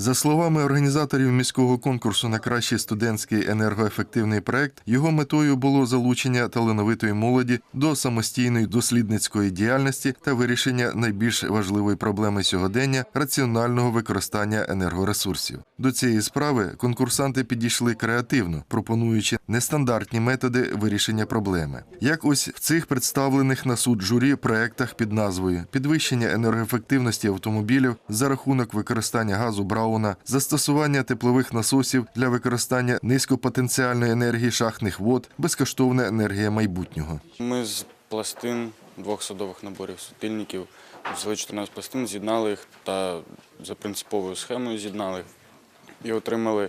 За словами організаторів міського конкурсу на кращий студентський енергоефективний проект, його метою було залучення талановитої молоді до самостійної дослідницької діяльності та вирішення найбільш важливої проблеми сьогодення раціонального використання енергоресурсів. До цієї справи конкурсанти підійшли креативно, пропонуючи нестандартні методи вирішення проблеми. Як ось в цих представлених на суд журі проектах під назвою Підвищення енергоефективності автомобілів за рахунок використання газу Брауна, застосування теплових насосів для використання низькопотенціальної енергії шахтних вод, безкоштовна енергія майбутнього. Ми з пластин двох садових наборів світильників взяли 14 пластин, з'єднали їх та за принциповою схемою з'єднали і отримали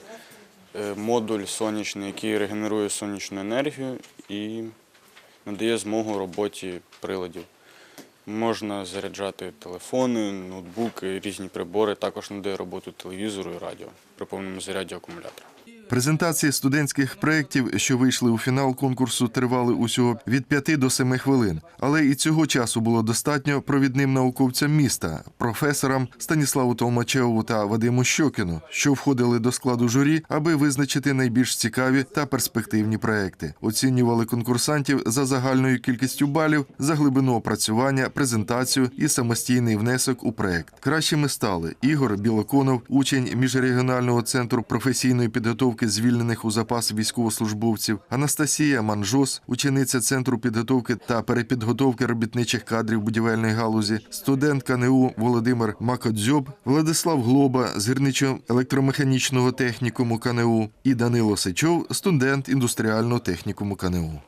е, модуль сонячний, який регенерує сонячну енергію і надає змогу роботі приладів. Можна заряджати телефони, ноутбуки, різні прибори, також надає роботу телевізору і радіо при повному заряді акумулятора. Презентації студентських проєктів, що вийшли у фінал конкурсу, тривали усього від 5 до 7 хвилин. Але і цього часу було достатньо провідним науковцям міста, професорам Станіславу Толмачеву та Вадиму Щокіну, що входили до складу журі, аби визначити найбільш цікаві та перспективні проекти. Оцінювали конкурсантів за загальною кількістю балів, за глибину опрацювання, презентацію і самостійний внесок у проект. Кращими стали Ігор Білоконов, учень міжрегіонального центру професійної підготовки звільнених у запас військовослужбовців, Анастасія Манжос, учениця центру підготовки та перепідготовки робітничих кадрів будівельної галузі, студент КНУ Володимир Макодзьоб, Владислав Глоба з гірничо-електромеханічного технікуму КНУ і Данило Сичов, студент індустріального технікуму КНУ.